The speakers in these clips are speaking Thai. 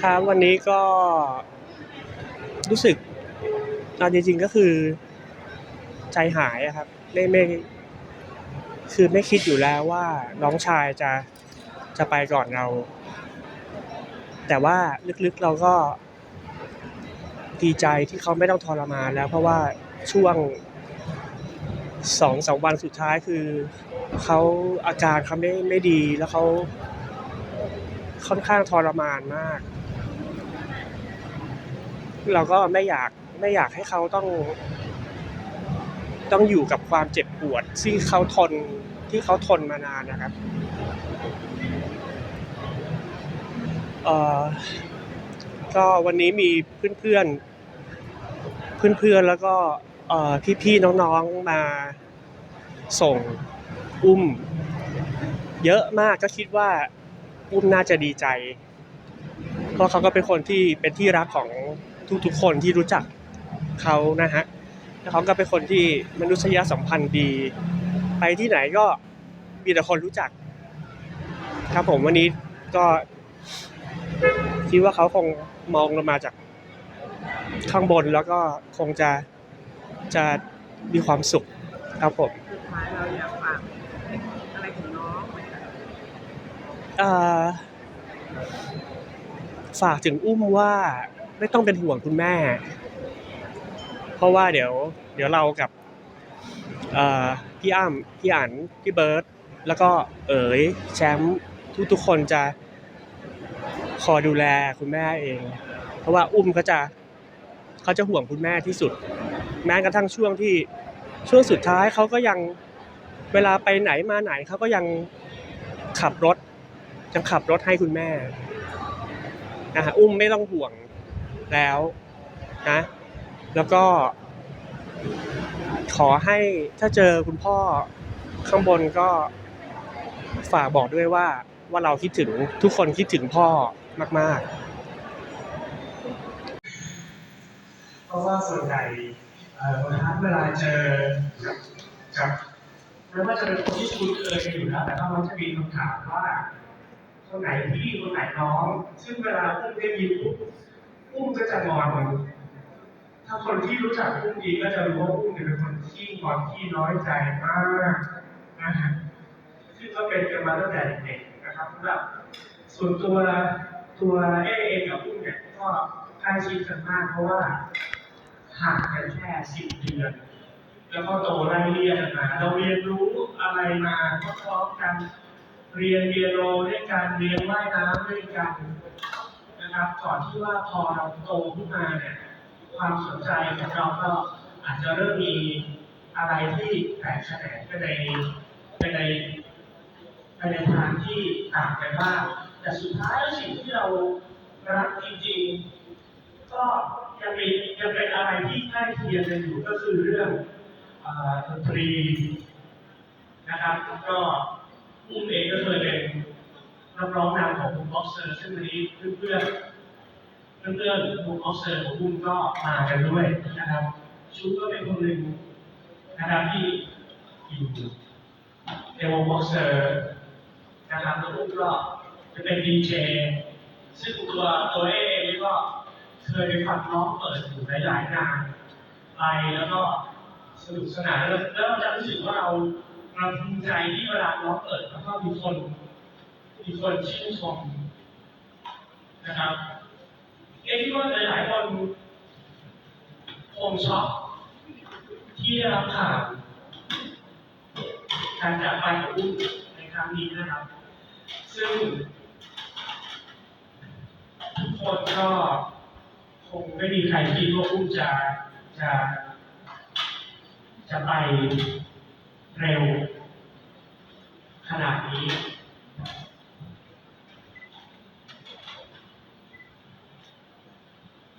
ครับวันนี้ก็รู้สึกเอาจริงๆก็คือใจหายอะครับไม่ไม่คือไม่คิดอยู่แล้วว่าน้องชายจะจะไปก่อนเรา แต่ว่าลึกๆเราก็ดีใจที่เขาไม่ต้องทรมานแล้ว เพราะว่าช่วงสองสามวันสุดท้ายคือเขาอาการเขาไม่ไม่ดีแล้วเขาค่อนข้างทรมานมาก เราก็ไม่อยากไม่อยากให้เขาต้อง ต้องอยู่กับความเจ็บปวดที่เขาทนที่เขาทนมานานนะครับเอ่อก็วันนี้มีเพื่อนๆ เพื่อนๆ แล้วก็เอ่อพี่ๆ น้องๆ มาส่งอุ้ม เยอะมากก็คิดว่าอุ้มน่าจะดีใจ เพราะเขาก็เป็นคนที่เป็นที่รักของ ทุกๆ คนที่รู้จักเขานะฮะแล้วเขาก็เป็นคนที่มนุษยสัมพันธ์ดี ไปที่ไหนก็มีแต่คนรู้จัก ครับผมวันนี้ก็คิดว่าเขาคงมองลงมาจากข้างบนแล้วก็คงจะจะมีความสุขครับผมฝากถึงอุ้มว่า ไม่ต้องเป็นห่วงคุณแม่ เพราะว่าเดี๋ยว เดี๋ยวเรากับพี่อ้ำพี่อั๋นพี่เบิร์ตแล้วก็เอ๋ยแชมป์ทุกทุกๆคนจะคอยดูแลคุณแม่เอง เพราะว่าอุ้มเขาจะเขาจะห่วงคุณแม่ที่สุด แม้กระทั่งช่วงที่ช่วงสุดท้ายเขาก็ยังเวลาไปไหนมาไหนเขาก็ยังขับรถยังขับรถให้คุณแม่นะฮะอุ้มไม่ต้องห่วง แล้วนะแล้วก็ ขอให้ถ้าเจอคุณพ่อข้างบนก็ฝากบอกด้วยว่าว่าเราคิดถึงทุกคนคิดถึงพ่อมาก ๆ เพราะว่าส่วนใหญ่เอ่อวันนั้นเวลาเจอกับไม่ว่าจะเป็นคนที่คุ้นเคยกันอยู่แล้ว แต่ก็มักจะมีคำถามว่าคนไหนพี่คนไหนน้อง ซึ่งเวลาอุ้มได้ยินปุ๊บ อุ้มก็จะงอนถ้าคนที่รู้จักอุ้มดีก็จะรู้ว่าอุ้มเนี่ยเป็นคนที่งอนที่น้อยใจมากนะฮะซึ่งก็เป็นกันมาตั้งแต่เด็กนะครับสำหรับส่วนตัวตัวเอเองกับอุ้มเนี่ยก็ใกล้ชิดกันมากเพราะว่าห่างกันแค่สิบเดือนแล้วก็โตไล่เรียนมาเราเรียนรู้อะไรมาพร้อมกัน เรียนเรียโรด้วยกันเรียนว่ายน้ำด้วยกัน นะครับ ก่อนที่ว่าพอเราโตขึ้นมาเนี่ยความสนใจของเราก็อาจจะเริ่มมีอะไรที่แตกแขนงไปในไปในไปในทางที่ต่างกันบ้างแต่สุดท้ายสิ่งที่เรารักจริงๆ ก็ยังมียังเป็นอะไรที่ใกล้เคียงกันอยู่ก็คือเรื่องดนตรีนะครับก็อุ้มเองก็เคยเป็น นักร้องนำของวงบ็อกเซอร์ซึ่งวันนี้เพื่อนๆเพื่อนๆวงออฟเซอร์ของอุ้มก็มากันด้วยนะครับชุดก็เป็นคนหนึ่งนะครับที่อยู่ในวงออฟเซอร์นะครับแล้วอุ้มก็จะเป็นดีเจซึ่งตัวตัวเองนี่ก็เคยไปฟังน้องเปิดอยู่หลายๆงานไปแล้วก็สนุกสนานแล้วแล้วเราจะรู้สึกว่าเราเราภูมิใจที่เวลาน้องเปิดแล้วก็มีคน มีคนชื่นชมนะครับเอ็ที่ว่าหลายๆคนคงช็อกที่ได้รับข่าวการจากไปของอุ้มในครั้งนี้นะครับ ซึ่งทุกคนก็คงไม่มีใครคิดว่าอุ้มจะจะจะไปเร็วขนาดนี้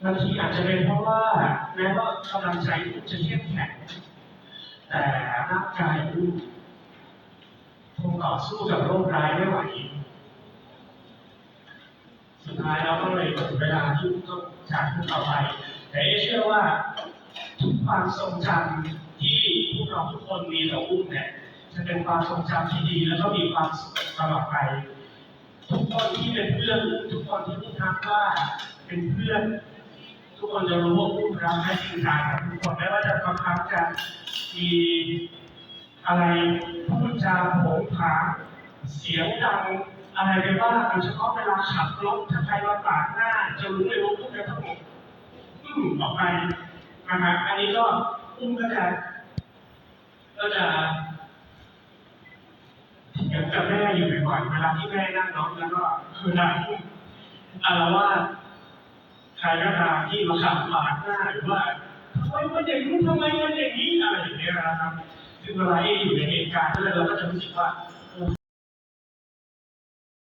บางทีอาจจะเป็นเพราะว่าแม้ว่ากำลังใช้จะเข้มแข็งแต่ร่างกายอุ้มคงต่อสู้กับโรคร้ายไม่ไหวสุดท้ายเราก็เลยถึงเวลาที่ต้องจากพวกเราไป แต่เอเชื่อว่าทุกความทรงจำที่พวกเราทุกคนมีต่ออุ้มเนี่ยจะเป็นความทรงจำที่ดี แล้วก็มีความสุขตลอดไป ทุกคนที่เป็นเพื่อนทุกคนที่พูดทักว่าเป็นเพื่อน ทุกคนจะรู้ว่าพูดรักและจริงใจกับทุกคนไม่ว่าจะบางครั้งจะมีอะไรพูดจาโผงผางเสียงดังอะไรไปบ้างโดยเฉพาะเวลาขับรถถ้าใครมาปาดหน้า จะรู้เลยว่าพูดกันทั้งหมดอืมออกไปนะฮะอันนี้ก็อุ้มก็จะก็จะเถียงกับแม่อยู่บ่อยๆเวลาที่แม่นั่งน้องแล้วก็คือนั่งอารวาส ใครก็ตาที่มาขับปาดหน้าหรือว่าทำไมมันอย่างนี้ทำไมมันอย่างนี้อะไรอย่างเงี้ยนะครับ ซึ่งเวลาเออยู่ในเหตุการณ์นั้นเราก็จะรู้สึกว่า